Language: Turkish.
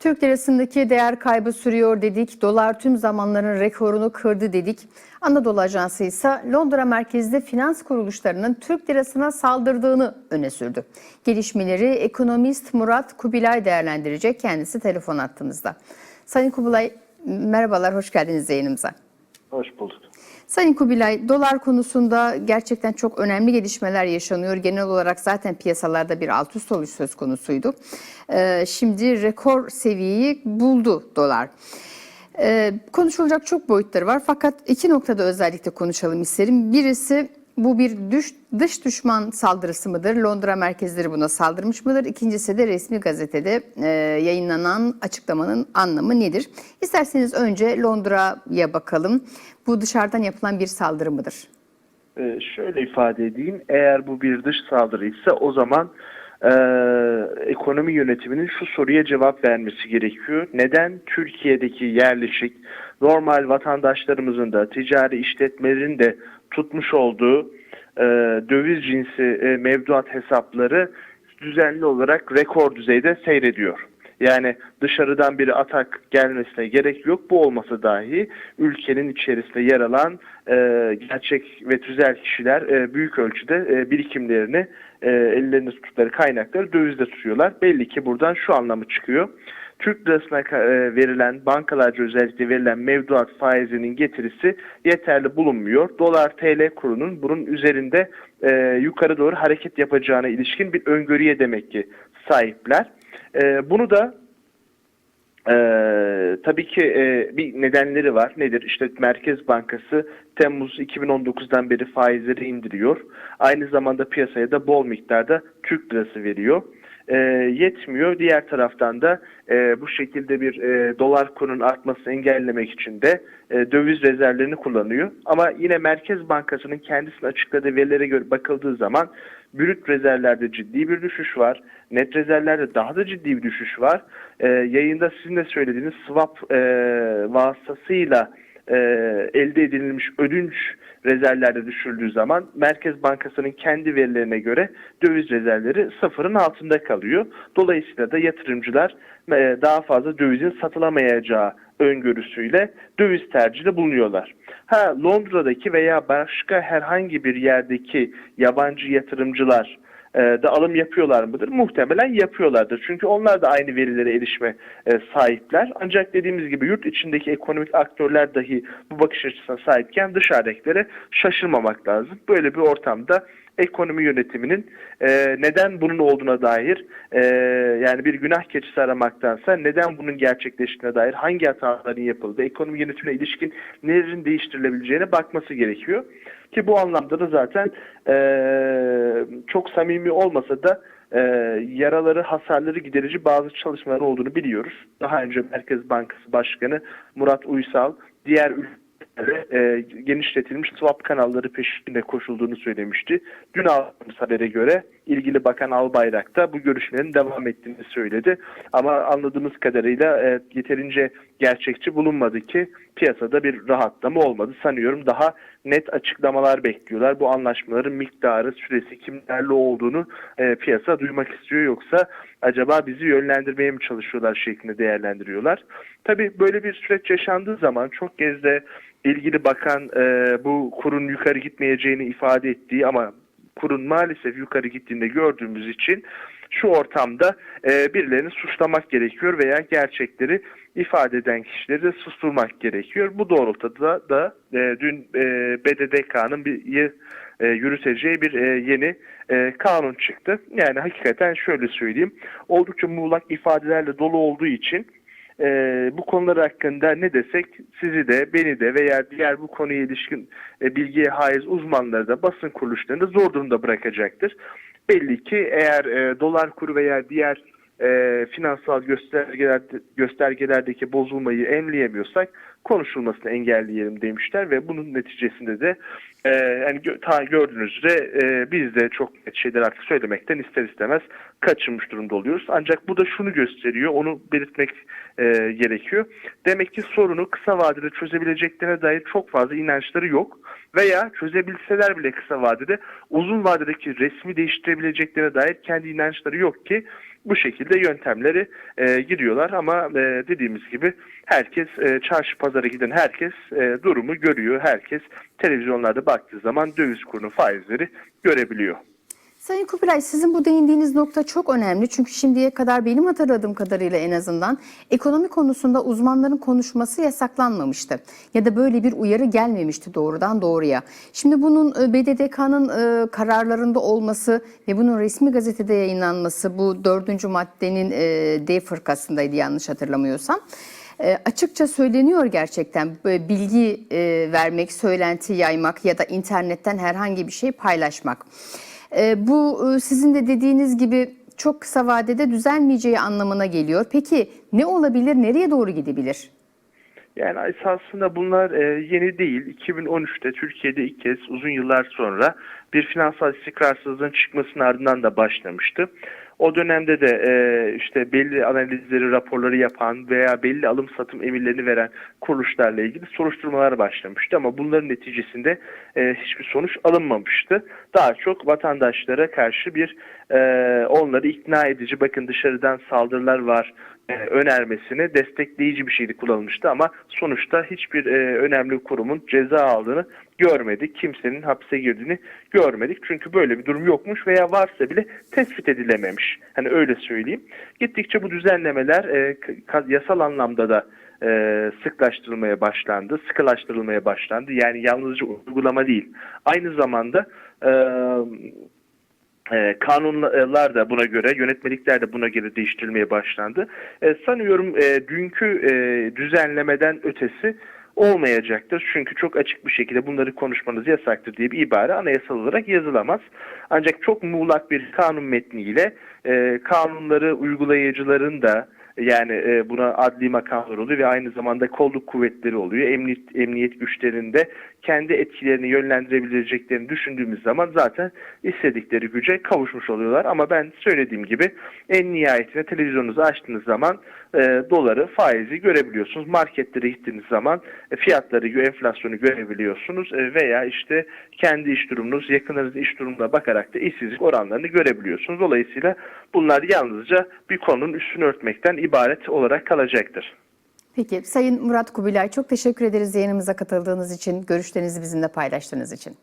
Türk lirasındaki değer kaybı sürüyor dedik. Dolar tüm zamanların rekorunu kırdı dedik. Anadolu Ajansı ise Londra merkezli finans kuruluşlarının Türk lirasına saldırdığını öne sürdü. Gelişmeleri ekonomist Murat Kubilay değerlendirecek. Kendisi telefon attığımızda. Sayın Kubilay merhabalar, hoş geldiniz yayınımıza. Hoş bulduk. Sayın Kubilay, dolar konusunda gerçekten çok önemli gelişmeler yaşanıyor. Genel olarak zaten piyasalarda bir alt üst oluş söz konusuydu. Ee, şimdi rekor seviyeyi buldu dolar. Ee, konuşulacak çok boyutları var fakat iki noktada özellikle konuşalım isterim. Birisi bu bir düş, dış düşman saldırısı mıdır? Londra merkezleri buna saldırmış mıdır? İkincisi de resmi gazetede e, yayınlanan açıklamanın anlamı nedir? İsterseniz önce Londra'ya bakalım. Bu dışarıdan yapılan bir saldırı mıdır? Ee, şöyle ifade edeyim. Eğer bu bir dış saldırıysa o zaman e, ekonomi yönetiminin şu soruya cevap vermesi gerekiyor. Neden Türkiye'deki yerleşik normal vatandaşlarımızın da ticari işletmelerin de tutmuş olduğu e, döviz cinsi e, mevduat hesapları düzenli olarak rekor düzeyde seyrediyor. Yani dışarıdan bir atak gelmesine gerek yok. Bu olmasa dahi ülkenin içerisinde yer alan e, gerçek ve tüzel kişiler e, büyük ölçüde e, birikimlerini e, ellerinde tuttukları kaynakları dövizde tutuyorlar. Belli ki buradan şu anlamı çıkıyor. Türk lirasına e, verilen bankalarca özellikle verilen mevduat faizinin getirisi yeterli bulunmuyor. Dolar TL kurunun bunun üzerinde e, yukarı doğru hareket yapacağına ilişkin bir öngörüye demek ki sahipler. E, bunu da e, tabii ki e, bir nedenleri var. Nedir? İşte Merkez Bankası Temmuz 2019'dan beri faizleri indiriyor. Aynı zamanda piyasaya da bol miktarda Türk lirası veriyor. E, yetmiyor. Diğer taraftan da e, bu şekilde bir e, dolar kurunun artmasını engellemek için de e, döviz rezervlerini kullanıyor. Ama yine Merkez Bankası'nın kendisinin açıkladığı verilere göre bakıldığı zaman brüt rezervlerde ciddi bir düşüş var. Net rezervlerde daha da ciddi bir düşüş var. E, yayında sizin de söylediğiniz swap e, vasıtasıyla e, elde edilmiş ödünç rezervlerde düşürüldüğü zaman Merkez Bankası'nın kendi verilerine göre döviz rezervleri sıfırın altında kalıyor. Dolayısıyla da yatırımcılar e, daha fazla dövizin satılamayacağı öngörüsüyle döviz tercihinde bulunuyorlar. Ha Londra'daki veya başka herhangi bir yerdeki yabancı yatırımcılar e, da alım yapıyorlar mıdır? Muhtemelen yapıyorlardır. Çünkü onlar da aynı verilere erişme e, sahipler. Ancak dediğimiz gibi yurt içindeki ekonomik aktörler dahi bu bakış açısına sahipken dışarıdakilere şaşırmamak lazım. Böyle bir ortamda ekonomi yönetiminin e, neden bunun olduğuna dair e, yani bir günah keçisi aramaktansa neden bunun gerçekleştiğine dair hangi hataların yapıldığı, ekonomi yönetimine ilişkin nelerin değiştirilebileceğine bakması gerekiyor. Ki bu anlamda da zaten e, çok samimi olmasa da e, yaraları, hasarları giderici bazı çalışmalar olduğunu biliyoruz. Daha önce Merkez Bankası Başkanı Murat Uysal diğer e, genişletilmiş swap kanalları peşinde koşulduğunu söylemişti. Dün aldığımız habere göre ilgili Bakan Albayrak da bu görüşmelerin devam ettiğini söyledi. Ama anladığımız kadarıyla e, yeterince gerçekçi bulunmadı ki piyasada bir rahatlama olmadı. Sanıyorum daha net açıklamalar bekliyorlar. Bu anlaşmaların miktarı, süresi, kimlerle olduğunu e, piyasa duymak istiyor. Yoksa acaba bizi yönlendirmeye mi çalışıyorlar şeklinde değerlendiriyorlar. Tabii böyle bir süreç yaşandığı zaman çok kez de ilgili bakan e, bu kurun yukarı gitmeyeceğini ifade ettiği ama kurun maalesef yukarı gittiğinde gördüğümüz için şu ortamda e, birilerini suçlamak gerekiyor veya gerçekleri ifade eden kişileri de susturmak gerekiyor. Bu doğrultuda da e, dün e, BDDK'nın bir e, yürüteceği bir e, yeni e, kanun çıktı. Yani hakikaten şöyle söyleyeyim oldukça muğlak ifadelerle dolu olduğu için e, bu konular hakkında ne desek sizi de beni de veya diğer bu konuya ilişkin e, bilgiye haiz uzmanları da basın kuruluşlarını da zor durumda bırakacaktır. Belli ki eğer e, dolar kuru veya diğer e, finansal göstergeler, göstergelerdeki bozulmayı emleyemiyorsak konuşulmasını engelleyelim demişler ve bunun neticesinde de e, yani gö ta gördüğünüz üzere e, biz de çok şeyler artık söylemekten ister istemez kaçınmış durumda oluyoruz. Ancak bu da şunu gösteriyor, onu belirtmek e, gerekiyor. Demek ki sorunu kısa vadede çözebileceklerine dair çok fazla inançları yok. veya çözebilseler bile kısa vadede uzun vadedeki resmi değiştirebileceklerine dair kendi inançları yok ki bu şekilde yöntemleri e, giriyorlar ama e, dediğimiz gibi herkes e, çarşı pazara giden herkes e, durumu görüyor. Herkes televizyonlarda baktığı zaman döviz kurunu faizleri görebiliyor. Sayın Kubilay sizin bu değindiğiniz nokta çok önemli. Çünkü şimdiye kadar benim hatırladığım kadarıyla en azından ekonomi konusunda uzmanların konuşması yasaklanmamıştı. Ya da böyle bir uyarı gelmemişti doğrudan doğruya. Şimdi bunun e, BDDK'nın e, kararlarında olması ve bunun resmi gazetede yayınlanması bu dördüncü maddenin e, D fırkasındaydı yanlış hatırlamıyorsam. E, açıkça söyleniyor gerçekten Böyle bilgi e, vermek, söylenti yaymak ya da internetten herhangi bir şey paylaşmak. E, bu e, sizin de dediğiniz gibi çok kısa vadede düzelmeyeceği anlamına geliyor. Peki ne olabilir, nereye doğru gidebilir? Yani esasında bunlar e, yeni değil. 2013'te Türkiye'de ilk kez uzun yıllar sonra bir finansal istikrarsızlığın çıkmasının ardından da başlamıştı. O dönemde de e, işte belli analizleri, raporları yapan veya belli alım satım emirlerini veren kuruluşlarla ilgili soruşturmalar başlamıştı. Ama bunların neticesinde e, hiçbir sonuç alınmamıştı. Daha çok vatandaşlara karşı bir e, onları ikna edici, bakın dışarıdan saldırılar var e, önermesini destekleyici bir şeydi kullanılmıştı ama sonuçta hiçbir e, önemli kurumun ceza aldığını görmedik. Kimsenin hapse girdiğini görmedik. Çünkü böyle bir durum yokmuş veya varsa bile tespit edilememiş. Hani öyle söyleyeyim. Gittikçe bu düzenlemeler e, yasal anlamda da e, sıklaştırılmaya başlandı, sıkılaştırılmaya başlandı. Yani yalnızca uygulama değil. Aynı zamanda e, e, kanunlar da buna göre, yönetmelikler de buna göre değiştirilmeye başlandı. E, sanıyorum e, dünkü e, düzenlemeden ötesi olmayacaktır. Çünkü çok açık bir şekilde bunları konuşmanız yasaktır diye bir ibare anayasal olarak yazılamaz. Ancak çok muğlak bir kanun metniyle e, kanunları uygulayıcıların da yani e, buna adli makamlar oluyor ve aynı zamanda kolluk kuvvetleri oluyor. Emniyet, emniyet güçlerinde kendi etkilerini yönlendirebileceklerini düşündüğümüz zaman zaten istedikleri güce kavuşmuş oluyorlar. Ama ben söylediğim gibi en nihayetinde televizyonunuzu açtığınız zaman e, doları, faizi görebiliyorsunuz. Marketlere gittiğiniz zaman e, fiyatları, enflasyonu görebiliyorsunuz E, veya işte kendi iş durumunuz, yakınlarınızın iş durumuna bakarak da işsizlik oranlarını görebiliyorsunuz. Dolayısıyla bunlar yalnızca bir konunun üstünü örtmekten ibaret olarak kalacaktır. Peki Sayın Murat Kubilay çok teşekkür ederiz yayınımıza katıldığınız için, görüşlerinizi bizimle paylaştığınız için.